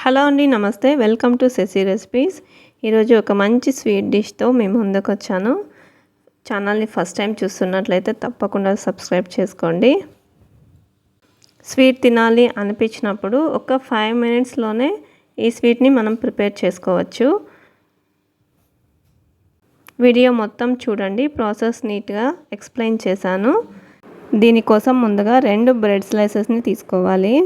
Hello అండి నమస్తే. Welcome to Sashi recipes. ఈరోజు ఒక మంచి స్వీట్ డిష్తో మేము ముందుకు వచ్చాను ఛానల్ని ఫస్ట్ టైం చూస్తున్నట్లయితే తప్పకుండా సబ్స్క్రైబ్ చేసుకోండి. స్వీట్ తినాలి అనిపించినప్పుడు ఒక ఫైవ్ మినిట్స్లోనే ఈ స్వీట్ని మనం ప్రిపేర్ చేసుకోవచ్చు. వీడియో మొత్తం చూడండి. ప్రాసెస్ నీట్గా ఎక్స్ప్లెయిన్ చేశాను. దీనికోసం ముందుగా రెండు బ్రెడ్ స్లైసెస్ని తీసుకోవాలి.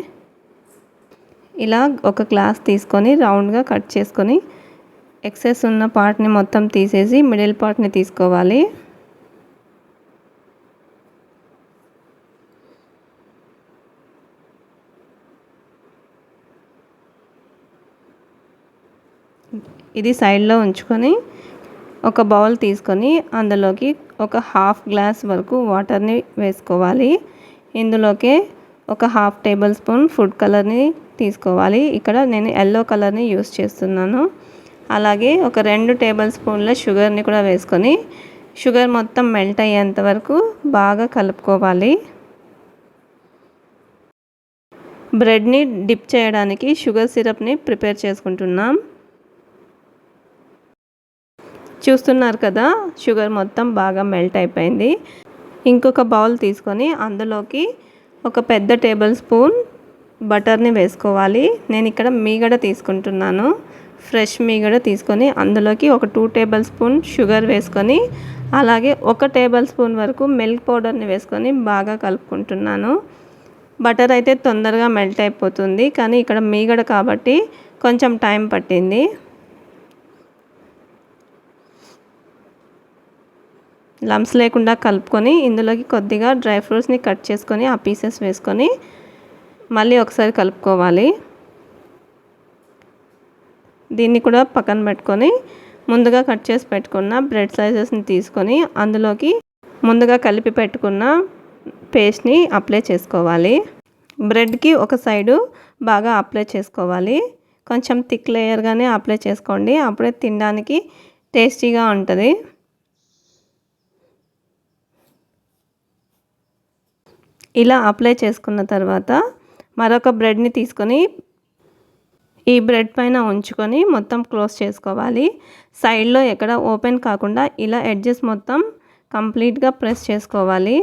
ఇలా ఒక గ్లాస్ తీసుకొని రౌండ్గా కట్ చేసుకొని ఎక్సెస్ ఉన్న పార్ట్ని మొత్తం తీసేసి మిడిల్ పార్ట్ని తీసుకోవాలి. ఇది సైడ్లో ఉంచుకొని ఒక బౌల్ తీసుకొని అందులోకి ఒక హాఫ్ గ్లాస్ వరకు వాటర్ని వేసుకోవాలి. ఇందులోకే ఒక హాఫ్ టేబుల్ స్పూన్ ఫుడ్ కలర్ని తీసుకోవాలి. ఇక్కడ నేను ఎల్లో కలర్ని యూస్ చేస్తున్నాను. అలాగే ఒక రెండు టేబుల్ స్పూన్ల షుగర్ని కూడా వేసుకొని షుగర్ మొత్తం మెల్ట్ అయ్యేంత వరకు బాగా కలుపుకోవాలి. బ్రెడ్ని డిప్ చేయడానికి షుగర్ సిరప్ని ప్రిపేర్ చేసుకుంటున్నాం. చూస్తున్నారు కదా షుగర్ మొత్తం బాగా మెల్ట్ అయిపోయింది. ఇంకొక బౌల్ తీసుకొని అందులోకి ఒక పెద్ద టేబుల్ స్పూన్ బటర్ని వేసుకోవాలి. నేను ఇక్కడ మీగడ తీసుకుంటున్నాను. ఫ్రెష్ మీగడ తీసుకొని అందులోకి ఒక టూ టేబుల్ స్పూన్ షుగర్ వేసుకొని అలాగే ఒక టేబుల్ స్పూన్ వరకు మిల్క్ పౌడర్ని వేసుకొని బాగా కలుపుకుంటున్నాను. బటర్ అయితే తొందరగా మెల్ట్ అయిపోతుంది కానీ ఇక్కడ మీగడ కాబట్టి కొంచెం టైం పట్టింది. లమ్స్ లేకుండా కలుపుకొని ఇందులోకి కొద్దిగా డ్రై ఫ్రూట్స్ని కట్ చేసుకొని ఆ పీసెస్ వేసుకొని మళ్ళీ ఒకసారి కలుపుకోవాలి. దీన్ని కూడా పక్కన పెట్టుకొని ముందుగా కట్ చేసి పెట్టుకున్న బ్రెడ్ స్లైసెస్ని తీసుకొని అందులోకి ముందుగా కలిపి పెట్టుకున్న పేస్ట్ని అప్లై చేసుకోవాలి. బ్రెడ్కి ఒక సైడు బాగా అప్లై చేసుకోవాలి. కొంచెం థిక్ లేయర్గానే అప్లై చేసుకోండి. అప్పుడే తినడానికి టేస్టీగా ఉంటుంది. ఇలా అప్లై చేసుకున్న తర్వాత మరొక బ్రెడ్ని తీసుకొని ఈ బ్రెడ్ పైన ఉంచుకొని మొత్తం క్లోజ్ చేసుకోవాలి. సైడ్లో ఎక్కడ ఓపెన్ కాకుండా ఇలా ఎడ్జెస్ మొత్తం కంప్లీట్గా ప్రెస్ చేసుకోవాలి.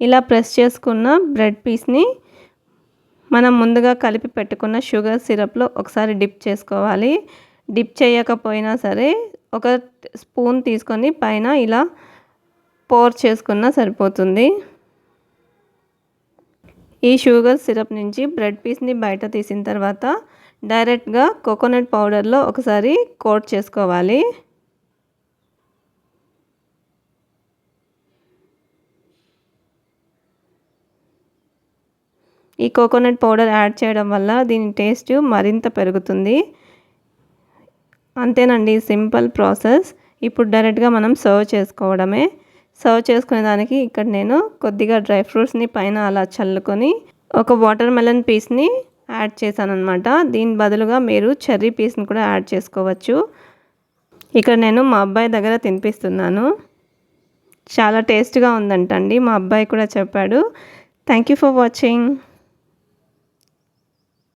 ఇలా ప్రెస్ చేసుకున్న బ్రెడ్ పీస్ని మనం ముందుగా కలిపి పెట్టుకున్న షుగర్ సిరప్లో ఒకసారి డిప్ చేసుకోవాలి. డిప్ చేయకపోయినా సరే ఒక స్పూన్ తీసుకొని పైన ఇలా పోర్ చేసుకున్నా సరిపోతుంది. ఈ షుగర్ సిరప్ నుంచి బ్రెడ్ పీస్ని బయట తీసిన తర్వాత డైరెక్ట్గా కోకోనట్ పౌడర్లో ఒకసారి కోట్ చేసుకోవాలి. ఈ కోకోనట్ పౌడర్ యాడ్ చేయడం వల్ల దీని టేస్ట్ మరింత పెరుగుతుంది. అంతేనండి సింపుల్ ప్రాసెస్. ఇప్పుడు డైరెక్ట్గా మనం సర్వ్ చేసుకోవడమే. సర్వ్ చేసుకునే దానికి ఇక్కడ నేను కొద్దిగా డ్రై ఫ్రూట్స్ని పైన అలా చల్లుకొని ఒక వాటర్ మెలన్ పీస్ని యాడ్ చేశాను అనమాట దీని బదులుగా మీరు చెర్రీ పీస్ని కూడా యాడ్ చేసుకోవచ్చు. ఇక్కడ నేను మా అబ్బాయి దగ్గర తినిపిస్తున్నాను. చాలా టేస్ట్గా ఉందంటండి మా అబ్బాయి కూడా చెప్పాడు. Thank you for watching.